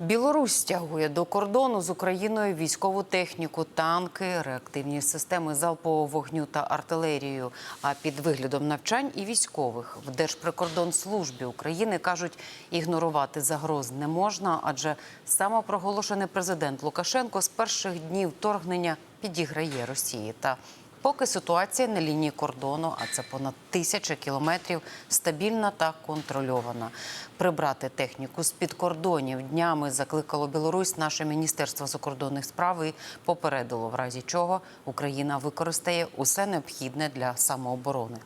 Білорусь стягує до кордону з Україною військову техніку, танки, реактивні системи залпового вогню та артилерію. А під виглядом навчань і військових в Держприкордонслужбі України кажуть, ігнорувати загроз не можна, адже самопроголошений президент Лукашенко з перших днів вторгнення підіграє Росії. Та поки ситуація на лінії кордону, а це понад тисяча кілометрів, стабільна та контрольована. Прибрати техніку з під кордонів днями закликало Білорусь наше міністерство закордонних справ і попередило, в разі чого Україна використає усе необхідне для самооборони.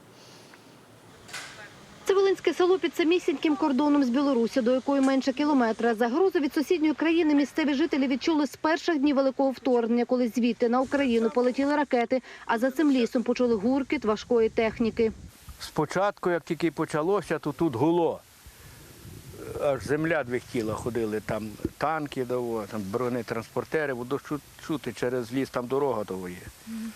Це Волинське село під самісіньким кордоном з Білорусі, до якої менше кілометра. Загрозу від сусідньої країни місцеві жителі відчули з перших днів великого вторгнення, коли звідти на Україну полетіли ракети, а за цим лісом почули гуркіт важкої техніки. Спочатку, як тільки почалося, то тут гуло. Аж земля двихтіла, ходили там танки, там бронетранспортери, було чу- чути через ліс, там дорога того є.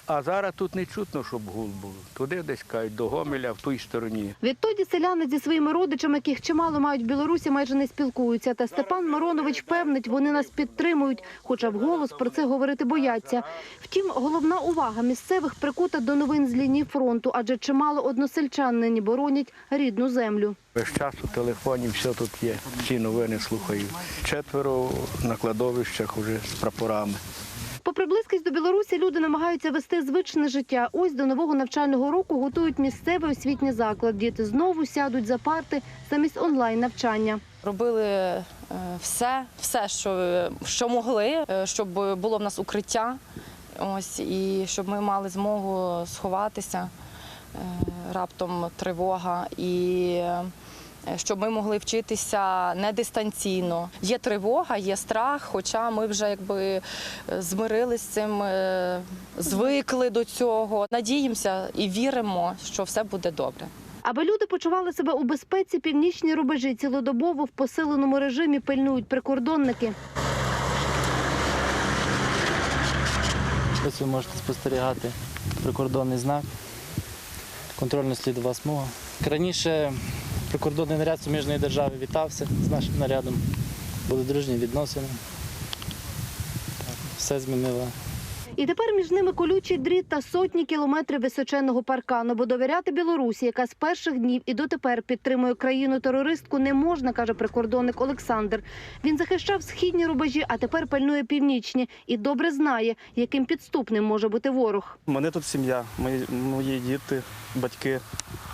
А зараз тут не чутно, щоб гул був. Туди десь кажуть, до Гомеля, в той стороні. Відтоді селяни зі своїми родичами, яких чимало мають в Білорусі, майже не спілкуються. Та Степан Миронович певнить, вони нас підтримують, хоча вголос про це говорити бояться. Втім, головна увага місцевих прикута до новин з лінії фронту, адже чимало односельчан нині боронять рідну землю. Весь час у телефоні все тут є. Всі новини слухаю. Четверо на кладовищах вже з прапорами. Попри близькість до Білорусі, люди намагаються вести звичне життя. Ось до нового навчального року готують місцевий освітній заклад. Діти знову сядуть за парти замість онлайн навчання. Робили е, все, все, що, що могли, е, щоб було в нас укриття. Ось і щоб ми мали змогу сховатися раптом тривога і. е, Щоб ми могли вчитися не дистанційно. Є тривога, є страх, хоча ми вже якби е, змирилися з цим, е, звикли до цього. Надіємося і віримо, що все буде добре. Аби люди почували себе у безпеці, північні рубежі цілодобово в посиленому режимі пильнують прикордонники. Ось ви можете спостерігати прикордонний знак, контрольно слідова смуга. Раніше прикордонний наряд суміжної держави вітався з нашим нарядом, були дружні відносини. Все змінило І тепер між ними колючий дріт та сотні кілометрів височенного паркану. Бо довіряти Білорусі, яка з перших днів і дотепер підтримує країну терористку, не можна, каже прикордонник Олександр. Він захищав східні рубежі, а тепер пильнує північні і добре знає, яким підступним може бути ворог. У мене тут сім'я, мої, мої діти, батьки.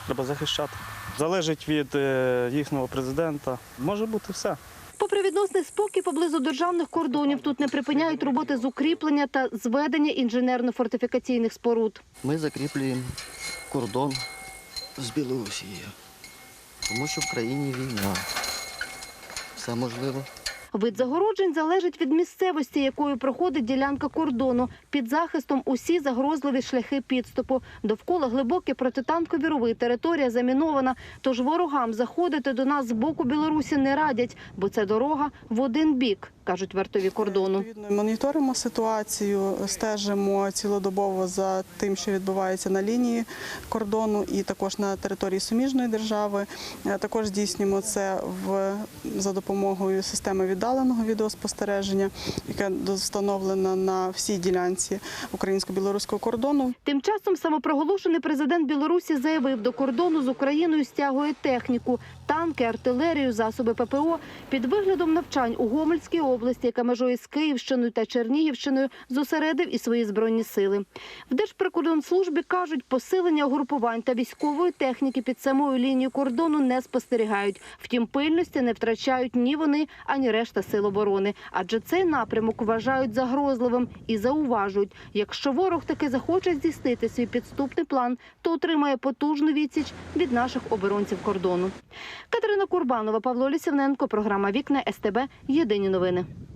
Треба захищати. Залежить від е, їхнього президента. Може бути все. Попри відносний спокій поблизу державних кордонів, тут не припиняють роботи з укріплення та зведення інженерно-фортифікаційних споруд. Ми закріплюємо кордон з Білорусією, тому що в країні війна. Все можливо. Вид загороджень залежить від місцевості, якою проходить ділянка кордону. Під захистом усі загрозливі шляхи підступу. Довкола глибокі протитанкові рови. Територія замінована. Тож ворогам заходити до нас з боку Білорусі не радять, бо це дорога в один бік, кажуть вартові кордону. Відповідно, моніторимо ситуацію, стежимо цілодобово за тим, що відбувається на лінії кордону, і також на території суміжної держави. Е, Також здійснюємо це в за допомогою системи віддаленого відеоспостереження, яка встановлена на всій ділянці українсько-білоруського кордону. Тим часом самопроголошений президент Білорусі заявив, до кордону з Україною стягує техніку, танки, артилерію, засоби ППО. Під виглядом навчань у Гомельській області, яка межує з Київщиною та Чернігівщиною, зосередив і свої збройні сили. В Держприкордонслужбі кажуть, посилення угрупувань та військової техніки під самою лінією кордону не спостерігають. Втім, пильності не втрачають ні вони, ані решта сил оборони. Адже цей напрямок вважають загрозливим і зауважують, якщо ворог таки захоче здійснити свій підступний план, то отримає потужну відсіч від наших оборонців кордону. Катерина Курбанова, Павло Лісівненко, програма Вікна СТБ. Єдині новини. time.